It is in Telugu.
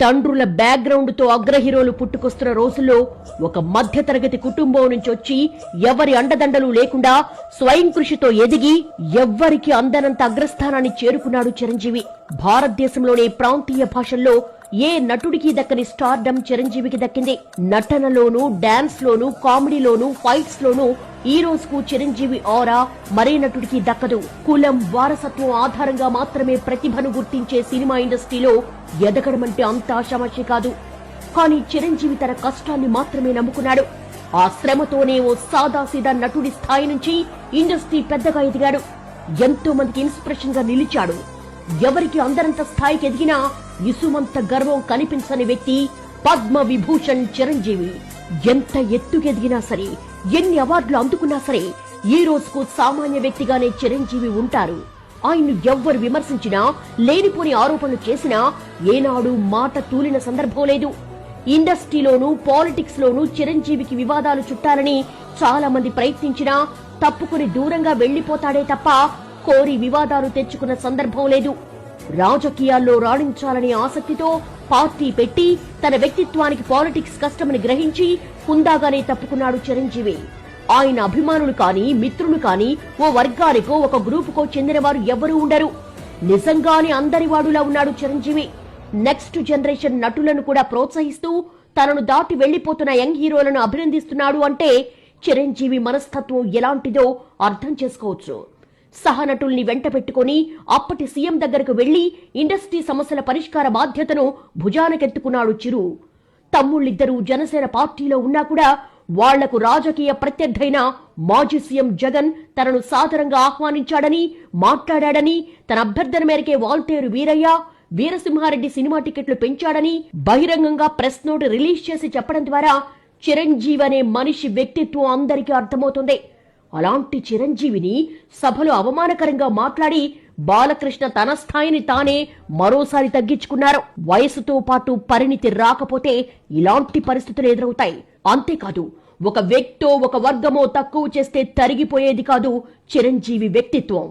తండ్రుల బ్యాక్గ్రౌండ్తో అగ్రహీరోలు పుట్టుకొస్తున్న రోజుల్లో ఒక మధ్యతరగతి కుటుంబం నుంచి వచ్చి ఎవరి అండదండలు లేకుండా స్వయం కృషితో ఎదిగి ఎవ్వరికి అందనంత అగ్రస్థానాన్ని చేరుకున్నాడు చిరంజీవి. భారతదేశంలోని ప్రాంతీయ భాషల్లో ఏ నటుడికి దక్కని స్టార్డమ్ చిరంజీవికి దక్కింది? నటనలోను డాన్స్ లోను కామెడీలోను ఫైట్స్ లోను ఈ రోజుకు చిరంజీవి ఆరా మరే నటుడికి దక్కదు. కులం వారసత్వం ఆధారంగా మాత్రమే ప్రతిభను గుర్తించే సినిమా ఇండస్ట్రీలో ఎదగడమంటే అంత ఆషామాషి కాదు. కానీ చిరంజీవి తన కష్టాన్ని మాత్రమే నమ్ముకున్నాడు. ఆ శ్రమతోనే ఓ సాదాసీదా నటుడి స్థాయి నుంచి ఇండస్ట్రీ పెద్దగా ఎదిగాడు. ఎంతో మందికి ఇన్స్పిరేషన్గా నిలిచాడు. ఎవరికి అందరంత స్థాయికి ఎదిగినా ఇసుమంత గర్వం కనిపించని వ్యక్తి పద్మ విభూషణ్ చిరంజీవి. ఎంత ఎత్తుకెదిగినా సరే ఎన్ని అవార్డులు అందుకున్నా సరే ఈ రోజుకు సామాన్య వ్యక్తిగానే చిరంజీవి ఉంటారు. ఆయన్ను ఎవ్వరు విమర్శించినా లేనిపోని ఆరోపణలు చేసినా ఏనాడు మాట తూలిన సందర్భం లేదు. ఇండస్ట్రీలోనూ పాలిటిక్స్ లోనూ చిరంజీవికి వివాదాలు చుట్టాలని చాలా మంది ప్రయత్నించినా తప్పుకుని దూరంగా వెళ్ళిపోతాడే తప్ప కోరి వివాదాలు తెచ్చుకున్న సందర్భం లేదు. రాజకీయాల్లో రాణించాలనే ఆసక్తితో పార్టీ పెట్టి తన వ్యక్తిత్వానికి పాలిటిక్స్ కష్టమని గ్రహించి హుందాగానే తప్పుకున్నాడు చిరంజీవి. ఆయన అభిమానులు కాని మిత్రులు కాని ఓ వర్గానికో ఒక గ్రూపుకో చెందిన వారు ఉండరు. నిజంగానే అందరివాడులా ఉన్నాడు చిరంజీవి. నెక్స్ట్ జనరేషన్ నటులను కూడా ప్రోత్సహిస్తూ తనను దాటి వెళ్ళిపోతున్న యంగ్ హీరోలను అభినందిస్తున్నాడు అంటే చిరంజీవి మనస్తత్వం ఎలాంటిదో అర్థం చేసుకోవచ్చు. సహనటుల్ని వెంట పెట్టుకుని అప్పటి సీఎం దగ్గరకు వెళ్ళి ఇండస్ట్రీ సమస్యల పరిష్కార బాధ్యతను భుజానకెత్తుకున్నాడు చిరు. తమ్ముళ్ళిద్దరూ జనసేన పార్టీలో ఉన్నా కూడా వాళ్ళకు రాజకీయ ప్రత్యర్థైన మాజీ సీఎం జగన్ తనను సాదరంగా ఆహ్వానించాడని మాట్లాడాడని తన అభ్యర్థన మేరకే వాల్తేరు వీరయ్య వీరసింహారెడ్డి సినిమా టికెట్లు పెంచాడని బహిరంగంగా ప్రెస్ నోట్ రిలీజ్ చేసి చెప్పడం ద్వారా చిరంజీవి అనే మనిషి వ్యక్తిత్వం అందరికీ అర్థమవుతుంది. అలాంటి చిరంజీవిని సభలో అవమానకరంగా మాట్లాడి బాలకృష్ణ తన స్థాయిని తానే మరోసారి తగ్గించుకున్నారు. వయసుతో పాటు పరిణితి రాకపోతే ఇలాంటి పరిస్థితులు ఎదురవుతాయి. అంతేకాదు ఒక వ్యక్తో ఒక వర్గమో తక్కువ చేస్తే తరిగిపోయేది కాదు చిరంజీవి వ్యక్తిత్వం.